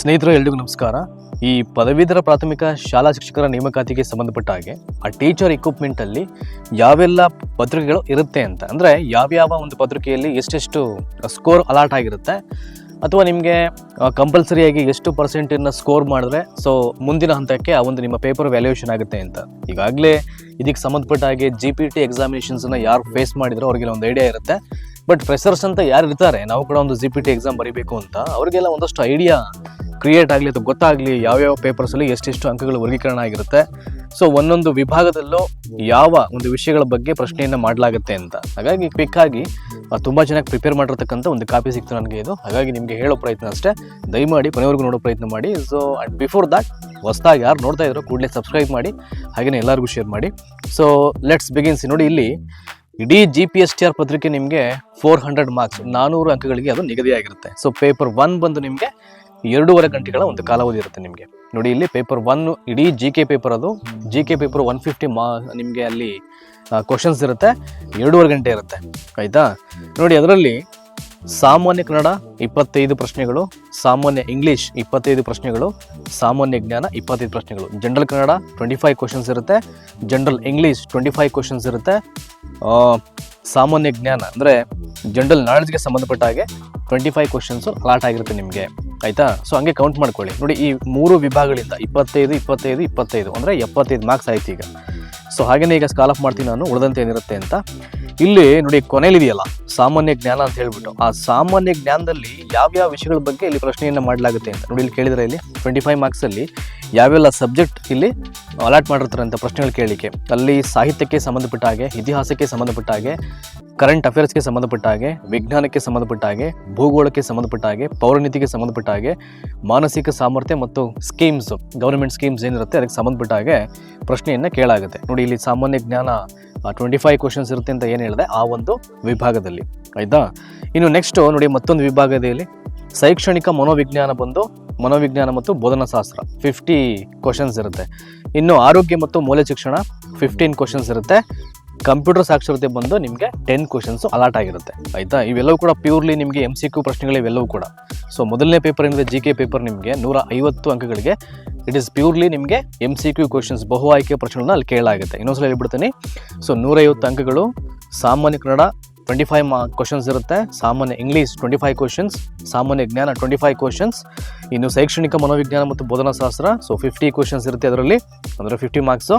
ಸ್ನೇಹಿತರು, ಎಲ್ರಿಗೂ ನಮಸ್ಕಾರ. ಈ ಪದವೀಧರ ಪ್ರಾಥಮಿಕ ಶಾಲಾ ಶಿಕ್ಷಕರ ನೇಮಕಾತಿಗೆ ಸಂಬಂಧಪಟ್ಟ ಹಾಗೆ, ಆ ಟೀಚರ್ ಇಕ್ವಿಪ್ಮೆಂಟಲ್ಲಿ ಯಾವೆಲ್ಲ ಪತ್ರಿಕೆಗಳು ಇರುತ್ತೆ ಅಂತ. ಅಂದ್ರೆ ಯಾವ್ಯಾವ ಒಂದು ಪತ್ರಿಕೆಯಲ್ಲಿ ಎಷ್ಟೆಷ್ಟು ಸ್ಕೋರ್ ಅಲಾಟ್ ಆಗಿರುತ್ತೆ, ಅಥವಾ ನಿಮಗೆ ಕಂಪಲ್ಸರಿಯಾಗಿ ಎಷ್ಟು ಪರ್ಸೆಂಟನ್ನು ಸ್ಕೋರ್ ಮಾಡಿದ್ರೆ ಸೊ ಮುಂದಿನ ಹಂತಕ್ಕೆ ಆ ಒಂದು ನಿಮ್ಮ ಪೇಪರ್ ವ್ಯಾಲ್ಯೂಯೇಷನ್ ಆಗುತ್ತೆ ಅಂತ. ಈಗಾಗಲೇ ಇದಕ್ಕೆ ಸಂಬಂಧಪಟ್ಟ ಹಾಗೆ ಜಿ ಪಿ ಟಿ ಎಕ್ಸಾಮಿನೇಷನ್ಸನ್ನು ಯಾರು ಫೇಸ್ ಮಾಡಿದ್ರು, ಅವ್ರಿಗೆಲ್ಲ ಒಂದು ಐಡಿಯಾ ಇರುತ್ತೆ. ಬಟ್ ಫ್ರೆಷರ್ಸ್ ಅಂತ ಯಾರು ಇರ್ತಾರೆ ನಾವು ಕೂಡ ಒಂದು ಜಿ ಪಿ ಟಿ ಎಕ್ಸಾಮ್ ಬರೀಬೇಕು ಅಂತ, ಅವರಿಗೆಲ್ಲ ಒಂದಷ್ಟು ಐಡಿಯಾ ಕ್ರಿಯೇಟ್ ಆಗಲಿ ಅಥವಾ ಗೊತ್ತಾಗಲಿ ಯಾವ್ಯಾವ ಪೇಪರ್ಸಲ್ಲಿ ಎಷ್ಟೆಷ್ಟು ಅಂಕಗಳ ವರ್ಗೀಕರಣ ಆಗಿರುತ್ತೆ. ಸೊ ಒಂದೊಂದು ವಿಭಾಗದಲ್ಲೂ ಯಾವ ಒಂದು ವಿಷಯಗಳ ಬಗ್ಗೆ ಪ್ರಶ್ನೆಯನ್ನು ಮಾಡಲಾಗುತ್ತೆ ಅಂತ. ಹಾಗಾಗಿ ಕ್ವಿಕ್ ಆಗಿ ತುಂಬ ಚೆನ್ನಾಗಿ ಪ್ರಿಪೇರ್ ಮಾಡಿರ್ತಕ್ಕಂಥ ಒಂದು ಕಾಪಿ ಸಿಕ್ತು ನನಗೆ ಇದು. ಹಾಗಾಗಿ ನಿಮಗೆ ಹೇಳೋ ಪ್ರಯತ್ನ ಅಷ್ಟೇ. ದಯಮಾಡಿ ಕೊನೆವರೆಗೂ ನೋಡೋ ಪ್ರಯತ್ನ ಮಾಡಿ. ಸೊ ಅಂಡ್ ಬಿಫೋರ್ ದಟ್ ಹೊಸದಾಗಿ ಯಾರು ನೋಡ್ತಾ ಇದ್ರು ಕೂಡಲೇ ಸಬ್ಸ್ಕ್ರೈಬ್ ಮಾಡಿ. ಹಾಗೆಯೇ ಎಲ್ಲರಿಗೂ ಶೇರ್ ಮಾಡಿ. ಸೊ ಲೆಟ್ಸ್ ಬಿಗಿನ್ಸ್ ನೋಡಿ ಇಲ್ಲಿ ಇಡೀ G P S T R ಪತ್ರಿಕೆ ನಿಮಗೆ ಫೋರ್ ಹಂಡ್ರೆಡ್ ಮಾರ್ಕ್ಸ್ ನಾನೂರು ಅಂಕಗಳಿಗೆ ಅದು ನಿಗದಿಯಾಗಿರುತ್ತೆ. ಸೊ ಪೇಪರ್ ಒನ್ ಬಂದು ನಿಮಗೆ ಎರಡೂವರೆ ಗಂಟೆಗಳ ಒಂದು ಕಾಲಾವಧಿ ಇರುತ್ತೆ ನಿಮಗೆ. ನೋಡಿ, ಇಲ್ಲಿ ಪೇಪರ್ ಒನ್ ಇಡೀ ಜಿ ಕೆ ಪೇಪರ್ ಅದು. G K paper one fifty ಮಾ ನಿಮಗೆ ಅಲ್ಲಿ ಕ್ವಶನ್ಸ್ ಇರುತ್ತೆ. ಎರಡೂವರೆ ಗಂಟೆ ಇರುತ್ತೆ. ಆಯಿತಾ? ನೋಡಿ, ಅದರಲ್ಲಿ ಸಾಮಾನ್ಯ ಕನ್ನಡ ಇಪ್ಪತ್ತೈದು ಪ್ರಶ್ನೆಗಳು, ಸಾಮಾನ್ಯ ಇಂಗ್ಲೀಷ್ ಇಪ್ಪತ್ತೈದು ಪ್ರಶ್ನೆಗಳು, ಸಾಮಾನ್ಯ ಜ್ಞಾನ ಇಪ್ಪತ್ತೈದು ಪ್ರಶ್ನೆಗಳು. General Kannada twenty five questions ಇರುತ್ತೆ. General English twenty five questions ಇರುತ್ತೆ ಸಾಮಾನ್ಯ ಜ್ಞಾನ ಅಂದರೆ ಜನರಲ್ ನಾಲೆಜ್ಗೆ ಸಂಬಂಧಪಟ್ಟ ಹಾಗೆ ಟ್ವೆಂಟಿ ಫೈವ್ ಕ್ವಶನ್ಸು ಅಲಾಟ್ ಆಗಿರುತ್ತೆ ನಿಮಗೆ. ಆಯಿತಾ? ಸೊ ಹಂಗೆ ಕೌಂಟ್ ಮಾಡ್ಕೊಳ್ಳಿ. ನೋಡಿ, ಈ ಮೂರು ವಿಭಾಗಗಳಿಂದ ಇಪ್ಪತ್ತೈದು ಇಪ್ಪತ್ತೈದು ಇಪ್ಪತ್ತೈದು, ಅಂದರೆ ಎಪ್ಪತ್ತೈದು ಮಾರ್ಕ್ಸ್ ಆಯ್ತು ಈಗ. ಸೊ ಹಾಗೇನೇ ಈಗ ಸ್ಕಾಲ್ ಆಫ್ ಮಾಡ್ತೀನಿ ನಾನು, ಉಳಿದಂತೆ ಏನಿರುತ್ತೆ ಅಂತ. ಇಲ್ಲಿ ನೋಡಿ ಕೊನೆಯಲ್ಲಿದೆಯಲ್ಲ ಸಾಮಾನ್ಯ ಜ್ಞಾನ ಅಂತ ಹೇಳ್ಬಿಟ್ಟು. ಆ ಸಾಮಾನ್ಯ ಜ್ಞಾನದಲ್ಲಿ ಯಾವ್ಯಾವ ವಿಷಯಗಳ ಬಗ್ಗೆ ಇಲ್ಲಿ ಪ್ರಶ್ನೆಯನ್ನು ಮಾಡಲಾಗುತ್ತೆ ಅಂತ. ನೋಡಿ ಇಲ್ಲಿ ಕೇಳಿದ್ರೆ ಇಲ್ಲಿ ಟ್ವೆಂಟಿ ಫೈವ್ ಮಾರ್ಕ್ಸಲ್ಲಿ ಯಾವೆಲ್ಲ ಸಬ್ಜೆಕ್ಟ್ ಇಲ್ಲಿ ಅಲಾಟ್ ಮಾಡಿರ್ತಾರೆ ಅಂತ ಪ್ರಶ್ನೆಗಳು ಕೇಳಲಿಕ್ಕೆ ಅಲ್ಲಿ ಸಾಹಿತ್ಯಕ್ಕೆ ಸಂಬಂಧಪಟ್ಟ ಹಾಗೆ, ಇತಿಹಾಸಕ್ಕೆ ಸಂಬಂಧಪಟ್ಟ ಹಾಗೆ ಕರೆಂಟ್ ಅಫೇರ್ಸ್ಗೆ ಸಂಬಂಧಪಟ್ಟ ಹಾಗೆ, ವಿಜ್ಞಾನಕ್ಕೆ ಸಂಬಂಧಪಟ್ಟ ಹಾಗೆ, ಭೂಗೋಳಕ್ಕೆ ಸಂಬಂಧಪಟ್ಟ ಹಾಗೆ ಪೌರನೀತಿಗೆ ಸಂಬಂಧಪಟ್ಟ ಹಾಗೆ, ಮಾನಸಿಕ ಸಾಮರ್ಥ್ಯ ಮತ್ತು ಸ್ಕೀಮ್ಸ್ ಗೌರ್ಮೆಂಟ್ ಸ್ಕೀಮ್ಸ್ ಏನಿರುತ್ತೆ, ಅದಕ್ಕೆ ಸಂಬಂಧಪಟ್ಟ ಹಾಗೆ ಪ್ರಶ್ನೆಯನ್ನು ಕೇಳಾಗುತ್ತೆ ನೋಡಿ ಇಲ್ಲಿ ಸಾಮಾನ್ಯ ಜ್ಞಾನ ಟ್ವೆಂಟಿ ಫೈವ್ ಕ್ವಶನ್ಸ್ ಇರುತ್ತೆ ಅಂತ ಏನು ಹೇಳಿದೆ? ಆ ಒಂದು ವಿಭಾಗದಲ್ಲಿ. ಆಯಿತಾ? ಇನ್ನು ನೆಕ್ಸ್ಟು ನೋಡಿ ಮತ್ತೊಂದು ವಿಭಾಗದಲ್ಲಿ ಶೈಕ್ಷಣಿಕ ಮನೋವಿಜ್ಞಾನ ಬಂದು ಮನೋವಿಜ್ಞಾನ ಮತ್ತು ಬೋಧನಾ ಶಾಸ್ತ್ರ ಫಿಫ್ಟಿ ಕ್ವಶನ್ಸ್ ಇರುತ್ತೆ. ಇನ್ನು ಆರೋಗ್ಯ ಮತ್ತು ಮೌಲ್ಯ ಶಿಕ್ಷಣ ಫಿಫ್ಟೀನ್ ಕ್ವಶನ್ಸ್ ಇರುತ್ತೆ. ಕಂಪ್ಯೂಟರ್ ಸಾಕ್ಷರತೆ ಬಂದು ನಿಮಗೆ ಟೆನ್ ಕ್ವಶನ್ಸ್ ಅಲಾಟ್ ಆಗಿರುತ್ತೆ, ಆಯಿತಾ? ಇವೆಲ್ಲವೂ ಕೂಡ ಪ್ಯೂರ್ಲಿ ನಿಮಗೆ ಎಂ ಸಿ ಕ್ಯೂ ಪ್ರಶ್ನೆಗಳು ಇವೆಲ್ಲವೂ ಕೂಡ. ಸೊ ಮೊದಲನೇ ಪೇಪರ್ ಏನಿದೆ ಜಿ ಕೆ ಪೇಪರ್ ನಿಮಗೆ ನೂರ ಐವತ್ತು ಅಂಕಗಳಿಗೆ ಇಟ್ ಇಸ್ ಪ್ಯೂರ್ಲಿ ನಿಮಗೆ ಎಂ ಸಿ ಕ್ಯೂ ಕ್ವಶನ್ಸ್ ಬಹು ಆಯ್ಕೆ ಪ್ರಶ್ನೆಗಳನ್ನ ಅಲ್ಲಿ ಕೇಳಲಾಗುತ್ತೆ. ಇನ್ನೊಂದ್ಸಲ ಹೇಳ್ಬಿಡ್ತೀನಿ. ಸೊ ನೂರೈವತ್ತು ಅಂಕಗಳು, ಸಾಮಾನ್ಯ ಕನ್ನಡ ಟ್ವೆಂಟಿ ಫೈವ್ ಮಾ ಕ್ವಶನ್ಸ್ ಇರುತ್ತೆ, ಸಾಮಾನ್ಯ ಇಂಗ್ಲೀಷ್ ಟ್ವೆಂಟಿ ಫೈವ್ ಕ್ವಶನ್ಸ್ ಸಾಮಾನ್ಯ ಜ್ಞಾನ ಟ್ವೆಂಟಿ ಫೈವ್ ಕ್ವಶನ್ಸ್ ಇನ್ನು ಶೈಕ್ಷಣಿಕ ಮನೋವಿಜ್ಞಾನ ಮತ್ತು ಬೋಧನಾ ಶಾಸ್ತ್ರ ಸೊ ಫಿಫ್ಟಿ ಕ್ವಶನ್ಸ್ ಇರುತ್ತೆ ಅದರಲ್ಲಿ, ಅಂದರೆ ಫಿಫ್ಟಿ ಮಾರ್ಕ್ಸು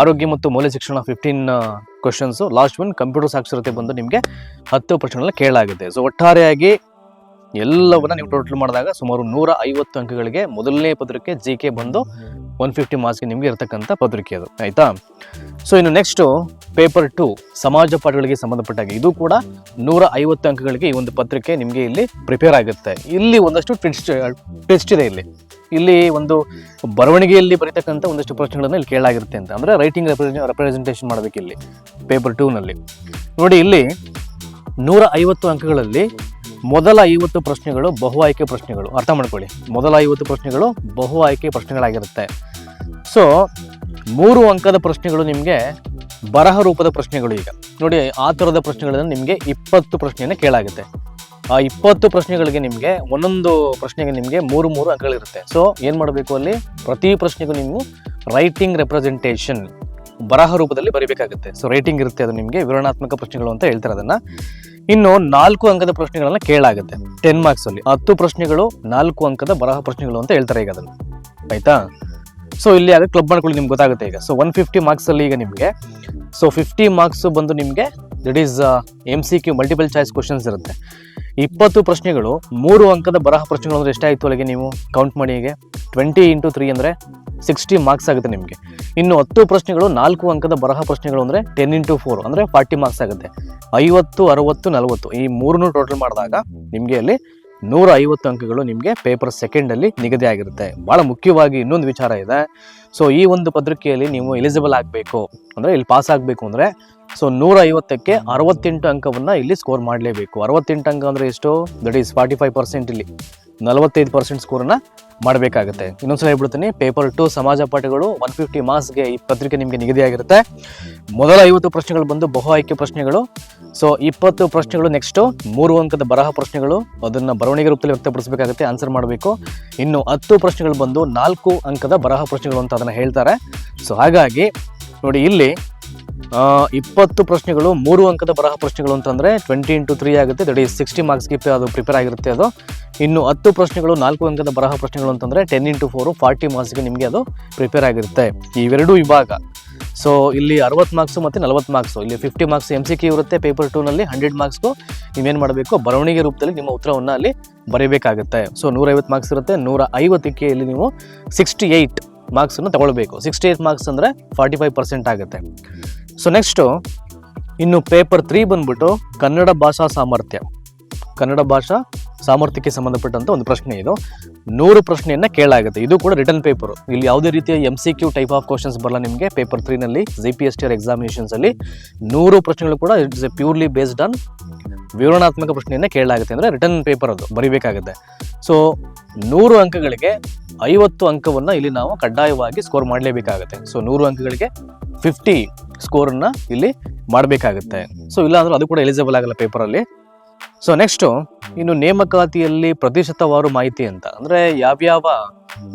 ಆರೋಗ್ಯ ಮತ್ತು ಮೌಲ್ಯ ಶಿಕ್ಷಣ fifteen questions last one computer ಸಾಕ್ಷರತೆ ಬಂದು ನಿಮಗೆ ಹತ್ತು ಪ್ರಶ್ನೆಗಳನ್ನ ಕೇಳಲಾಗುತ್ತೆ ಸೊ ಒಟ್ಟಾರೆಯಾಗಿ ಎಲ್ಲವನ್ನ ನೀವು ಟೋಟಲ್ ಮಾಡಿದಾಗ ಸುಮಾರು ನೂರ ಐವತ್ತು ಅಂಕಗಳಿಗೆ ಮೊದಲನೇ ಪತ್ರಿಕೆ ಜಿ ಕೆ ಬಂದು ಒನ್ ಫಿಫ್ಟಿ ಮಾರ್ಕ್ಸ್ಗೆ ನಿಮಗೆ ಇರತಕ್ಕಂಥ ಪತ್ರಿಕೆ ಅದು. ಆಯಿತಾ? ಸೊ ಇನ್ನು ನೆಕ್ಸ್ಟು ಪೇಪರ್ ಟು ಸಮಾಜ ಪಾಠಗಳಿಗೆ ಸಂಬಂಧಪಟ್ಟಾಗೆ ಇದು ಕೂಡ ನೂರ ಐವತ್ತು ಅಂಕಗಳಿಗೆ ಈ ಒಂದು ಪತ್ರಿಕೆ ನಿಮಗೆ ಇಲ್ಲಿ ಪ್ರಿಪೇರ್ ಆಗುತ್ತೆ. ಇಲ್ಲಿ ಒಂದಷ್ಟು ಟೆಸ್ಟ್ ಟೆಸ್ಟ್ ಇದೆ ಇಲ್ಲಿ. ಇಲ್ಲಿ ಒಂದು ಬರವಣಿಗೆಯಲ್ಲಿ ಬರೀತಕ್ಕಂಥ ಒಂದಷ್ಟು ಪ್ರಶ್ನೆಗಳನ್ನು ಇಲ್ಲಿ ಕೇಳಾಗಿರುತ್ತೆ ಅಂತ. ಅಂದರೆ ರೈಟಿಂಗ್ ರೆಪ್ರೆಸೆಂಟೇಷನ್ ಮಾಡಬೇಕು ಇಲ್ಲಿ ಪೇಪರ್ ಟೂನಲ್ಲಿ ನೋಡಿ ಇಲ್ಲಿ ನೂರ ಐವತ್ತು ಅಂಕಗಳಲ್ಲಿ ಮೊದಲ ಐವತ್ತು ಪ್ರಶ್ನೆಗಳು ಬಹು ಆಯ್ಕೆ ಪ್ರಶ್ನೆಗಳು. ಅರ್ಥ ಮಾಡ್ಕೊಳ್ಳಿ. ಮೊದಲ ಐವತ್ತು ಪ್ರಶ್ನೆಗಳು ಬಹು ಆಯ್ಕೆ ಪ್ರಶ್ನೆಗಳಾಗಿರುತ್ತೆ. ಸೊ ಮೂರು ಅಂಕದ ಪ್ರಶ್ನೆಗಳು ನಿಮಗೆ ಬರಹ ರೂಪದ ಪ್ರಶ್ನೆಗಳು ಈಗ. ನೋಡಿ, ಆ ಥರದ ಪ್ರಶ್ನೆಗಳನ್ನು ನಿಮಗೆ ಇಪ್ಪತ್ತು ಪ್ರಶ್ನೆಯನ್ನು ಕೇಳಾಗುತ್ತೆ. ಆ ಇಪ್ಪತ್ತು ಪ್ರಶ್ನೆಗಳಿಗೆ ನಿಮಗೆ ಒಂದೊಂದು ಪ್ರಶ್ನೆಗೆ ನಿಮಗೆ ಮೂರು ಮೂರು ಅಂಕಗಳಿರುತ್ತೆ ಸೊ ಏನು ಮಾಡಬೇಕು ಅಲ್ಲಿ? ಪ್ರತಿ ಪ್ರಶ್ನೆಗೂ ನೀವು ರೈಟಿಂಗ್ ರೆಪ್ರೆಸೆಂಟೇಷನ್ ಬರಹ ರೂಪದಲ್ಲಿ ಬರೀಬೇಕಾಗುತ್ತೆ. ಸೊ ರೈಟಿಂಗ್ ಇರುತ್ತೆ ಅದು ನಿಮಗೆ, ವಿವರಣಾತ್ಮಕ ಪ್ರಶ್ನೆಗಳು ಅಂತ ಹೇಳ್ತಾರೆ ಅದನ್ನ. ಇನ್ನು ನಾಲ್ಕು ಅಂಕದ ಪ್ರಶ್ನೆಗಳನ್ನ ಕೇಳಾಗುತ್ತೆ. ಟೆನ್ ಮಾರ್ಕ್ಸ್ ಅಲ್ಲಿ. ಹತ್ತು ಪ್ರಶ್ನೆಗಳು, ನಾಲ್ಕು ಅಂಕದ ಬರಹ ಪ್ರಶ್ನೆಗಳು ಅಂತ ಹೇಳ್ತಾರೆ ಈಗ ಅದನ್ನು. ಆಯ್ತಾ? ಸೊ ಇಲ್ಲಿ ಆಗ ಕ್ಲಬ್ ಮಾಡ್ಕೊಳ್ಳಿ ನಿಮ್ಗೆ ಗೊತ್ತಾಗುತ್ತೆ ಈಗ. ಸೊ ಒನ್ ಫಿಫ್ಟಿ ಮಾರ್ಕ್ಸ್ ಅಲ್ಲಿ ಈಗ ನಿಮಗೆ. ಸೊ ಫಿಫ್ಟಿ ಮಾರ್ಕ್ಸ್ ಬಂದು ನಿಮಗೆ that is M C Q multiple choice questions ಇರುತ್ತೆ. ಇಪ್ಪತ್ತು ಪ್ರಶ್ನೆಗಳು, ಮೂರು ಅಂಕದ ಬರಹ ಪ್ರಶ್ನೆಗಳು ಅಂದರೆ ಎಷ್ಟಾಯ್ತು ಅಲ್ಲಿಗೆ ನೀವು? ಕೌಂಟ್ ಮಾಡಿ ಹೀಗೆ. ಟ್ವೆಂಟಿ ಇಂಟು ತ್ರೀ ಅಂದರೆ ಸಿಕ್ಸ್ಟಿ ಮಾರ್ಕ್ಸ್ ಆಗುತ್ತೆ ನಿಮಗೆ. ಇನ್ನು ಹತ್ತು ಪ್ರಶ್ನೆಗಳು, ನಾಲ್ಕು ಅಂಕದ ಬರಹ ಪ್ರಶ್ನೆಗಳು ಅಂದರೆ ಟೆನ್ ಇಂಟು ಫೋರ್ ಅಂದರೆ ಫಾರ್ಟಿ ಮಾರ್ಕ್ಸ್ ಆಗುತ್ತೆ. ಐವತ್ತು, ಅರವತ್ತು, ನಲವತ್ತು, ಈ ಮೂರನ್ನು ಟೋಟಲ್ ಮಾಡಿದಾಗ ನಿಮಗೆ ಅಲ್ಲಿ ನೂರ ಐವತ್ತು ಅಂಕಗಳು ನಿಮಗೆ ಪೇಪರ್ ಸೆಕೆಂಡಲ್ಲಿ ನಿಗದಿ ಆಗಿರುತ್ತೆ. ಭಾಳ ಮುಖ್ಯವಾಗಿ ಇನ್ನೊಂದು ವಿಚಾರ ಇದೆ. ಸೊ ಈ ಒಂದು ಪತ್ರಿಕೆಯಲ್ಲಿ ನೀವು ಎಲಿಜಿಬಲ್ ಆಗಬೇಕು, ಅಂದರೆ ಇಲ್ಲಿ ಪಾಸ್ ಆಗಬೇಕು ಅಂದರೆ ಸೊ ನೂರ ಐವತ್ತಕ್ಕೆ ಅರವತ್ತೆಂಟು ಅಂಕವನ್ನು ಇಲ್ಲಿ ಸ್ಕೋರ್ ಮಾಡಲೇಬೇಕು. ಅರವತ್ತೆಂಟು ಅಂಕ ಅಂದರೆ ಎಷ್ಟು? That is forty five percent ಇಲ್ಲಿ. ನಲವತ್ತೈದು ಪರ್ಸೆಂಟ್ ಸ್ಕೋರನ್ನು ಮಾಡಬೇಕಾಗುತ್ತೆ. ಇನ್ನೊಂದ್ಸಲ ಹೇಳ್ಬಿಡ್ತೀನಿ ಪೇಪರ್ ಟು ಸಮಾಜ ಪಾಠಗಳು ಒನ್ ಫಿಫ್ಟಿ ಮಾರ್ಕ್ಸ್ಗೆ ಈ ಪತ್ರಿಕೆ ನಿಮಗೆ ನಿಗದಿಯಾಗಿರುತ್ತೆ ಮೊದಲ ಐವತ್ತು ಪ್ರಶ್ನೆಗಳು ಬಂದು ಬಹು ಆಯ್ಕೆ ಪ್ರಶ್ನೆಗಳು. ಸೊ ಇಪ್ಪತ್ತು ಪ್ರಶ್ನೆಗಳು ನೆಕ್ಸ್ಟು ಮೂರು ಅಂಕದ ಬರಹ ಪ್ರಶ್ನೆಗಳು. ಅದನ್ನು ಬರವಣಿಗೆ ರೂಪದಲ್ಲಿ ವ್ಯಕ್ತಪಡಿಸಬೇಕಾಗುತ್ತೆ ಆನ್ಸರ್ ಮಾಡಬೇಕು. ಇನ್ನು ಹತ್ತು ಪ್ರಶ್ನೆಗಳು ಬಂದು ನಾಲ್ಕು ಅಂಕದ ಬರಹ ಪ್ರಶ್ನೆಗಳು ಅಂತ ಅದನ್ನು ಹೇಳ್ತಾರೆ. ಸೊ ಹಾಗಾಗಿ ನೋಡಿ ಇಲ್ಲಿ ಇಪ್ಪತ್ತು ಪ್ರಶ್ನೆಗಳು, ಮೂರು ಅಂಕದ ಬರಹ ಪ್ರಶ್ನೆಗಳು ಅಂತಂದರೆ ಟ್ವೆಂಟಿ ಇಂಟು ತ್ರೀ ಆಗುತ್ತೆ. ದಡಿ ಸಿಕ್ಸ್ಟಿ ಮಾರ್ಕ್ಸ್ಗೆ ಅದು ಪ್ರಿಪೇರ್ ಆಗಿರುತ್ತೆ ಅದು. ಇನ್ನು ಹತ್ತು ಪ್ರಶ್ನೆಗಳು, ನಾಲ್ಕು ಅಂಕದ ಬರಹ ಪ್ರಶ್ನೆಗಳು ಅಂತಂದರೆ ಟೆನ್ ಇಂಟು ಫೋರು ಫಾರ್ಟಿ ಮಾರ್ಕ್ಸ್ಗೆ ನಿಮಗೆ ಅದು ಪ್ರಿಪೇರ್ ಆಗಿರುತ್ತೆ. ಇವೆರಡೂ ವಿಭಾಗ ಸೊ ಇಲ್ಲಿ ಅರವತ್ತು ಮಾರ್ಕ್ಸು ಮತ್ತು ನಲವತ್ತು ಮಾರ್ಕ್ಸು ಇಲ್ಲಿ fifty marks M C Q ಇರುತ್ತೆ ಪೇಪರ್ ಟೂನಲ್ಲಿ ಹಂಡ್ರೆಡ್ ಮಾರ್ಕ್ಸ್ಗೂ ನೀವೇನು ಮಾಡಬೇಕು? ಬರವಣಿಗೆ ರೂಪದಲ್ಲಿ ನಿಮ್ಮ ಉತ್ತರವನ್ನು ಅಲ್ಲಿ ಬರೀಬೇಕಾಗುತ್ತೆ. ಸೊ ನೂರೈವತ್ತು ಮಾರ್ಕ್ಸ್ ಇರುತ್ತೆ, ನೂರ ಐವತ್ತಕ್ಕೆ ಇಲ್ಲಿ ನೀವು ಸಿಕ್ಸ್ಟಿ ಏಯ್ಟ್ ಮಾರ್ಕ್ಸನ್ನು ತಗೊಳ್ಬೇಕು. ಸಿಕ್ಸ್ಟಿ ಏಯ್ಟ್ ಮಾರ್ಕ್ಸ್ ಅಂದರೆ ಫಾರ್ಟಿ ಫೈವ್ ಪರ್ಸೆಂಟ್ ಆಗುತ್ತೆ. ಸೊ ನೆಕ್ಸ್ಟು ಇನ್ನು ಪೇಪರ್ ತ್ರೀ ಬಂದ್ಬಿಟ್ಟು ಕನ್ನಡ ಭಾಷಾ ಸಾಮರ್ಥ್ಯ. ಕನ್ನಡ ಭಾಷಾ ಸಾಮರ್ಥ್ಯಕ್ಕೆ ಸಂಬಂಧಪಟ್ಟಂತ ಒಂದು ಪ್ರಶ್ನೆ ಇದು. ನೂರು ಪ್ರಶ್ನೆಯನ್ನು ಕೇಳಾಗುತ್ತೆ ಇದು ಕೂಡ ರಿಟರ್ನ್ ಪೇಪರು ಇಲ್ಲಿ ಯಾವುದೇ ರೀತಿಯ M C Q type of questions ಬರಲ್ಲ ನಿಮಗೆ. Paper ತ್ರೀನಲ್ಲಿ G P S T R ಎಕ್ಸಾಮಿನೇಷನ್ಸಲ್ಲಿ ನೂರು ಪ್ರಶ್ನೆಗಳು ಕೂಡ it's a purely based on ವಿವರಣಾತ್ಮಕ ಪ್ರಶ್ನೆಯನ್ನು ಕೇಳಲಾಗುತ್ತೆ ಅಂದರೆ ರಿಟರ್ನ್ ಪೇಪರ್ ಅದು, ಬರಿಬೇಕಾಗುತ್ತೆ. ಸೊ ನೂರು ಅಂಕಗಳಿಗೆ ಐವತ್ತು ಅಂಕವನ್ನು ಇಲ್ಲಿ ನಾವು ಕಡ್ಡಾಯವಾಗಿ ಸ್ಕೋರ್ ಮಾಡಲೇಬೇಕಾಗುತ್ತೆ. ಸೊ ನೂರು ಅಂಕಗಳಿಗೆ ಫಿಫ್ಟಿ ಸ್ಕೋರನ್ನು ಇಲ್ಲಿ ಮಾಡಬೇಕಾಗುತ್ತೆ. ಸೊ ಇಲ್ಲಾಂದ್ರೆ ಅದು ಕೂಡ ಎಲಿಜಿಬಲ್ ಆಗಲ್ಲ ಪೇಪರಲ್ಲಿ ಸೊ ನೆಕ್ಸ್ಟು ಇನ್ನು ನೇಮಕಾತಿಯಲ್ಲಿ ಪ್ರತಿಶತವಾರು ಮಾಹಿತಿ ಅಂತ. ಅಂದರೆ ಯಾವ್ಯಾವ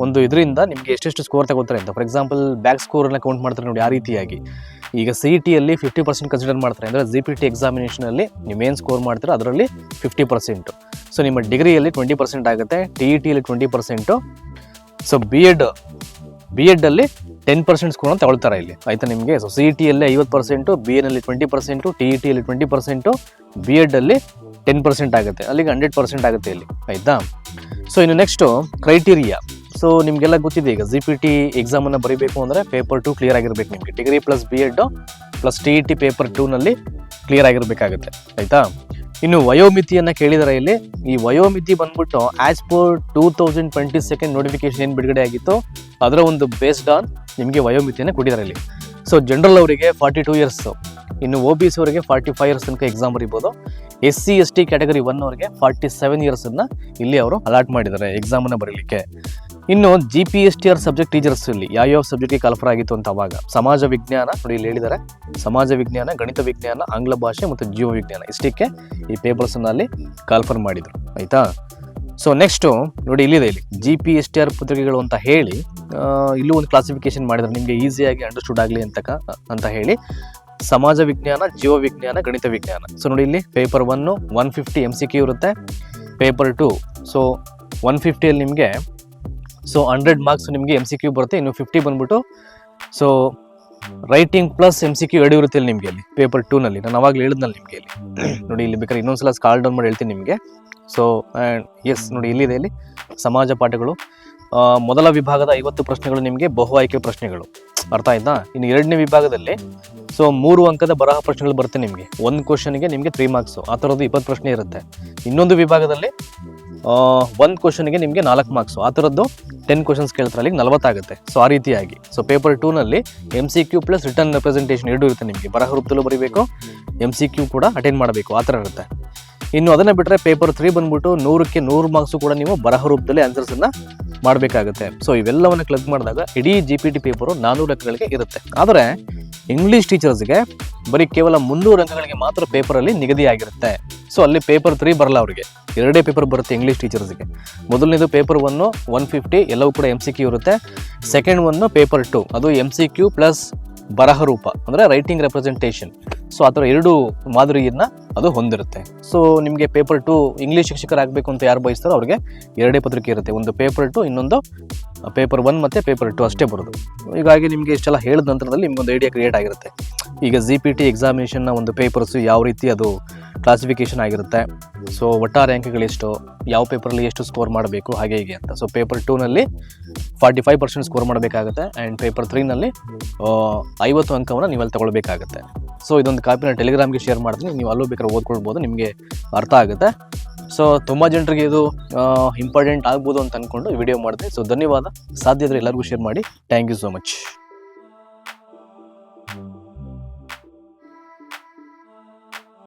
ಒಂದು ಇದರಿಂದ ನಿಮಗೆ ಎಷ್ಟೆಷ್ಟು ಸ್ಕೋರ್ ತಗೋತಾರೆ ಅಂತ. ಫಾರ್ ಎಕ್ಸಾಂಪಲ್ ಬ್ಯಾಕ್ ಸ್ಕೋರನ್ನು ಕೌಂಟ್ ಮಾಡ್ತಾರೆ ನೋಡಿ ಆ ರೀತಿಯಾಗಿ. ಈಗ ಸಿ ಇ ಟಿಯಲ್ಲಿ ಫಿಫ್ಟಿ ಪರ್ಸೆಂಟ್ ಕನ್ಸಿಡರ್ ಮಾಡ್ತಾರೆ. ಅಂದರೆ ಜಿ ಪಿ ಟಿ ಎಕ್ಸಾಮಿನೇಷನಲ್ಲಿ ನೀವೇನು ಸ್ಕೋರ್ ಮಾಡ್ತೀರೋ ಅದರಲ್ಲಿ ಫಿಫ್ಟಿ ಪರ್ಸೆಂಟು ಸೊ ನಿಮ್ಮ ಡಿಗ್ರಿಯಲ್ಲಿ ಟ್ವೆಂಟಿ ಪರ್ಸೆಂಟ್ ಆಗುತ್ತೆ T E ಟಿಯಲ್ಲಿ twenty percent so B Ed B ಎಡ್ಡಲ್ಲಿ ten percent ಸ್ಕೋರನ್ನು ತಗೊಳ್ತಾರೆ ಇಲ್ಲಿ. ಆಯ್ತಾ ನಿಮಗೆ? ಸೊ ಸಿ ಇ ಟಿಯಲ್ಲಿ ಐವತ್ತು ಪರ್ಸೆಂಟು ಬಿ ಎನಲ್ಲಿ ಟ್ವೆಂಟಿ ಪರ್ಸೆಂಟು ಟಿ ಇ ಟಿಯಲ್ಲಿ ಟ್ವೆಂಟಿ ಪರ್ಸೆಂಟು ಬಿ ಎಡ್ಡಲ್ಲಿ ಟೆನ್ ಪರ್ಸೆಂಟ್ ಆಗುತ್ತೆ. ಅಲ್ಲಿಗೆ ಹಂಡ್ರೆಡ್ ಪರ್ಸೆಂಟ್ ಆಗುತ್ತೆ ಇಲ್ಲಿ. ಆಯಿತಾ? ಸೊ ಇನ್ನು ನೆಕ್ಸ್ಟು ಕ್ರೈಟೀರಿಯಾ ಸೊ ನಿಮಗೆಲ್ಲ ಗೊತ್ತಿದೆ ಈಗ ಜಿ ಪಿ ಟಿ ಎಕ್ಸಾಮನ್ನು ಬರೀಬೇಕು ಅಂದರೆ ಪೇಪರ್ ಟು ಕ್ಲಿಯರ್ ಆಗಿರ್ಬೇಕು ನಿಮಗೆ. Degree plus B Ed plus T E T paper ಟೂನಲ್ಲಿ clear ಆಗಿರಬೇಕಾಗುತ್ತೆ. ಆಯಿತಾ? ಇನ್ನು ವಯೋಮಿತಿಯನ್ನು ಕೇಳಿದರೆ ಇಲ್ಲಿ. ಈ ವಯೋಮಿತಿ ಬಂದ್ಬಿಟ್ಟು as per two thousand twenty second notification ಏನು ಬಿಡುಗಡೆ ಆಗಿತ್ತು, ಅದರ ಒಂದು ಬೇಸ್ಡ್ ಆನ್ ನಿಮಗೆ ವಯೋಮಿತಿಯನ್ನು ಕೊಟ್ಟಿದ್ದಾರೆ ಇಲ್ಲಿ. ಸೊ ಜನರಲ್ ಅವರಿಗೆ ಫಾರ್ಟಿ ಟೂ ಇಯರ್ಸ್ ಇನ್ನು ಒ ಬಿ ಸಿ ಅವರಿಗೆ ಫಾರ್ಟಿ ಫೈವ್ ಇಯರ್ಸ್ ತನಕ exam ಬರೀಬೋದು. S C S T category one ಅವರಿಗೆ ಫಾರ್ಟಿ ಸೆವೆನ್ ಇಯರ್ಸನ್ನು ಇಲ್ಲಿ ಅವರು ಅಲಾಟ್ ಮಾಡಿದ್ದಾರೆ ಎಕ್ಸಾಮನ್ನು ಬರೀಲಿಕ್ಕೆ. ಇನ್ನು G P S T R subject teachers ಇಲ್ಲಿ ಯಾವ್ಯಾವ ಸಬ್ಜೆಕ್ಟ್ಗೆ ಕಾಲ್ಫರ್ ಆಗಿತ್ತು ಅಂತ ಅವಾಗ ಸಮಾಜ ವಿಜ್ಞಾನ, ನೋಡಿ ಇಲ್ಲಿ ಹೇಳಿದ್ದಾರೆ. ಸಮಾಜ ವಿಜ್ಞಾನ, ಗಣಿತ ವಿಜ್ಞಾನ, ಆಂಗ್ಲ ಭಾಷೆ ಮತ್ತು ಜೀವ ವಿಜ್ಞಾನ ಇಷ್ಟಕ್ಕೆ ಈ ಪೇಪರ್ಸನ್ನು ಅಲ್ಲಿ ಕಾಲ್ಫರ್ ಮಾಡಿದರು. ಆಯಿತಾ? ಸೊ ನೆಕ್ಸ್ಟು ನೋಡಿ ಇಲ್ಲಿದೆ ಇಲ್ಲಿ. G P S T R ಪತ್ರಿಕೆಗಳು ಅಂತ ಹೇಳಿ ಇಲ್ಲೂ ಒಂದು ಕ್ಲಾಸಿಫಿಕೇಶನ್ ಮಾಡಿದ್ದಾರೆ ನಿಮಗೆ ಈಸಿಯಾಗಿ ಅಂಡರ್ಸ್ಟುಡ್ ಆಗಲಿ ಅಂತ ಅಂತ ಹೇಳಿ. ಸಮಾಜ ವಿಜ್ಞಾನ, ಜೀವ ವಿಜ್ಞಾನ, ಗಣಿತ ವಿಜ್ಞಾನ. ಸೊ ನೋಡಿ ಇಲ್ಲಿ paper one one fifty M C Q ಇರುತ್ತೆ. ಪೇಪರ್ ಟು ಸೊ ಒನ್ ಫಿಫ್ಟಿಯಲ್ಲಿ ನಿಮಗೆ ಸೊ ಹಂಡ್ರೆಡ್ ಮಾರ್ಕ್ಸ್ ನಿಮಗೆ ಎಂ ಸಿ ಕ್ಯೂ ಬರುತ್ತೆ, ಇನ್ನು ಫಿಫ್ಟಿ ಬಂದ್ಬಿಟ್ಟು so writing plus M C Q ಎರಡು ಇರುತ್ತೆ ಇಲ್ಲಿ ನಿಮಗೆ ಅಲ್ಲಿ ಪೇಪರ್ ಟೂನಲ್ಲಿ ನಾನು ಅವಾಗಲೇ ಹೇಳಿದ್ನಲ್ಲ ನಿಮಗೆ ಇಲ್ಲಿ. ನೋಡಿ, ಇಲ್ಲಿ ಬೇಕಾದ್ರೆ ಇನ್ನೊಂದ್ಸಲ ಸ್ಕಾಲ್ ಡೌನ್ ಮಾಡಿ ಹೇಳ್ತೀನಿ ನಿಮಗೆ. ಸೊ ಆ್ಯಂಡ್ ಎಸ್ ನೋಡಿ, ಇಲ್ಲಿದೆ ಇಲ್ಲಿ ಸಮಾಜ ಪಾಠಗಳು. ಮೊದಲ ವಿಭಾಗದ ಐವತ್ತು ಪ್ರಶ್ನೆಗಳು ನಿಮಗೆ, ಬಹು ಆಯ್ಕೆ ಪ್ರಶ್ನೆಗಳು. ಅರ್ಥ ಆಯ್ತಾ? ಇನ್ನು ಎರಡನೇ ವಿಭಾಗದಲ್ಲಿ ಸೊ ಮೂರು ಅಂಕದ ಬರಹ ಪ್ರಶ್ನೆಗಳು ಬರುತ್ತೆ ನಿಮಗೆ. ಒಂದು ಕ್ವಶನ್ಗೆ ನಿಮಗೆ ತ್ರೀ ಮಾರ್ಕ್ಸು ಆ ಥರದ್ದು ಇಪ್ಪತ್ತು ಪ್ರಶ್ನೆ ಇರುತ್ತೆ. ಇನ್ನೊಂದು ವಿಭಾಗದಲ್ಲಿ ಒಂದು ಕ್ವಶನ್ಗೆ ನಿಮಗೆ ನಾಲ್ಕು ಮಾರ್ಕ್ಸು ಆ ಥರದ್ದು ಟೆನ್ ಕ್ವಶನ್ಸ್ ಕೇಳ್ತಾರೆ ಅಲ್ಲಿ ನಲವತ್ತಾಗುತ್ತೆ. ಸೊ ಆ ರೀತಿಯಾಗಿ. So paper ಟೂನಲ್ಲಿ M C Q plus written representation ಎರಡೂ ಇರುತ್ತೆ ನಿಮಗೆ. ಬರಹ ರೂಪದಲ್ಲೂ ಬರೀಬೇಕು ಎಂ ಸಿ ಕ್ಯೂ ಕೂಡ ಅಟೆಂಡ್ ಮಾಡಬೇಕು. ಆ ಥರ ಇರುತ್ತೆ. ಇನ್ನು ಅದನ್ನು ಬಿಟ್ಟರೆ ಪೇಪರ್ ತ್ರೀ ಬಂದ್ಬಿಟ್ಟು ನೂರಕ್ಕೆ ನೂರು ಮಾರ್ಕ್ಸು ಕೂಡ ನೀವು ಬರಹ ರೂಪದಲ್ಲಿ ಆನ್ಸರ್ಸನ್ನು ಮಾಡಬೇಕಾಗುತ್ತೆ. ಸೊ ಇವೆಲ್ಲವನ್ನು ಕ್ಲಿಕ್ ಮಾಡಿದಾಗ ಇಡೀ ಜಿ ಪಿ ಟಿ ಪೇಪರು ನಾನ್ನೂರು ಲೆಕ್ಕಗಳಿಗೆ ಇರುತ್ತೆ. ಆದರೆ ಇಂಗ್ಲೀಷ್ ಟೀಚರ್ಸ್ಗೆ ಬರೀ ಕೇವಲ ಮುನ್ನೂರು ಅಂಕಗಳಿಗೆ ಮಾತ್ರ ಪೇಪರಲ್ಲಿ ನಿಗದಿಯಾಗಿರುತ್ತೆ ಸೊ ಅಲ್ಲಿ ಪೇಪರ್ ತ್ರೀ ಬರಲ್ಲ ಅವರಿಗೆ. ಎರಡೇ ಪೇಪರ್ ಬರುತ್ತೆ ಇಂಗ್ಲೀಷ್ ಟೀಚರ್ಸ್ಗೆ ಮೊದಲನೇದು ಪೇಪರ್ ಒನ್ನು ಒನ್ ಫಿಫ್ಟಿ ಎಲ್ಲವೂ ಕೂಡ ಎಂ ಸಿ ಕ್ಯೂ ಇರುತ್ತೆ. ಸೆಕೆಂಡ್ ಒನ್ನು ಪೇಪರ್ ಟು ಅದು ಎಂ ಸಿ ಕ್ಯೂ ಪ್ಲಸ್ ಬರಹ ರೂಪ ಅಂದರೆ ರೈಟಿಂಗ್ ರೆಪ್ರೆಸೆಂಟೇಷನ್ ಸೊ ಆ ಥರ ಎರಡು ಮಾದರಿಯನ್ನು ಅದು ಹೊಂದಿರುತ್ತೆ. ಸೊ ನಿಮಗೆ ಪೇಪರ್ ಟು ಇಂಗ್ಲೀಷ್ ಶಿಕ್ಷಕರಾಗಬೇಕು ಅಂತ ಯಾರು ಬಯಸ್ತಾರೋ ಅವ್ರಿಗೆ ಎರಡೇ ಪತ್ರಿಕೆ ಇರುತ್ತೆ. ಒಂದು ಪೇಪರ್ ಟು ಇನ್ನೊಂದು ಪೇಪರ್ ಒನ್ ಮತ್ತು ಪೇಪರ್ ಟು ಅಷ್ಟೇ ಬರೋದು. ಹೀಗಾಗಿ ನಿಮಗೆ ಇಷ್ಟೆಲ್ಲ ಹೇಳಿದ ನಂತರದಲ್ಲಿ ನಿಮ್ಗೊಂದು ಐಡಿಯಾ ಕ್ರಿಯೇಟ್ ಆಗಿರುತ್ತೆ. ಈಗ ಜಿ ಪಿ ಟಿ ಎಕ್ಸಾಮಿನೇಷನ್ನ ಒಂದು ಪೇಪರ್ಸು ಯಾವ ರೀತಿ ಅದು ಕ್ಲಾಸಿಫಿಕೇಷನ್ ಆಗಿರುತ್ತೆ. ಸೊ ಒಟ್ಟಾರೆ ಅಂಕಗಳೆಷ್ಟು ಯಾವ ಪೇಪರಲ್ಲಿ ಎಷ್ಟು ಸ್ಕೋರ್ ಮಾಡಬೇಕು? ಹಾಗೆ ಹೀಗೆ ಅಂತ. ಸೊ ಪೇಪರ್ ಟೂನಲ್ಲಿ ಫಾರ್ಟಿ ಫೈವ್ ಪರ್ಸೆಂಟ್ ಸ್ಕೋರ್ ಮಾಡಬೇಕಾಗುತ್ತೆ ಆ್ಯಂಡ್ ಪೇಪರ್ ತ್ರೀನಲ್ಲಿ ಐವತ್ತು ಅಂಕವನ್ನು ನೀವಲ್ಲಿ ತಗೊಳ್ಬೇಕಾಗುತ್ತೆ. ಸೊ ಇದೊಂದು ಕಾಪಿನ ಟೆಲಿಗ್ರಾಮ್ಗೆ ಶೇರ್ ಮಾಡ್ತೀನಿ. ನೀವು ಅಲ್ಲೂ ಬೇಕಾದ್ರೆ ಓದ್ಕೊಳ್ಬೋದು, ನಿಮಗೆ ಅರ್ಥ ಆಗುತ್ತೆ. ಸೊ ತುಂಬ ಜನರಿಗೆ ಇದು ಇಂಪಾರ್ಟೆಂಟ್ ಆಗ್ಬೋದು ಅಂತ ಅಂದ್ಕೊಂಡು ವಿಡಿಯೋ ಮಾಡಿದೆ. ಸೊ ಧನ್ಯವಾದ. ಸಾಧ್ಯ ಇದ್ದರೆ ಎಲ್ಲರಿಗೂ ಶೇರ್ ಮಾಡಿ. Thank you so much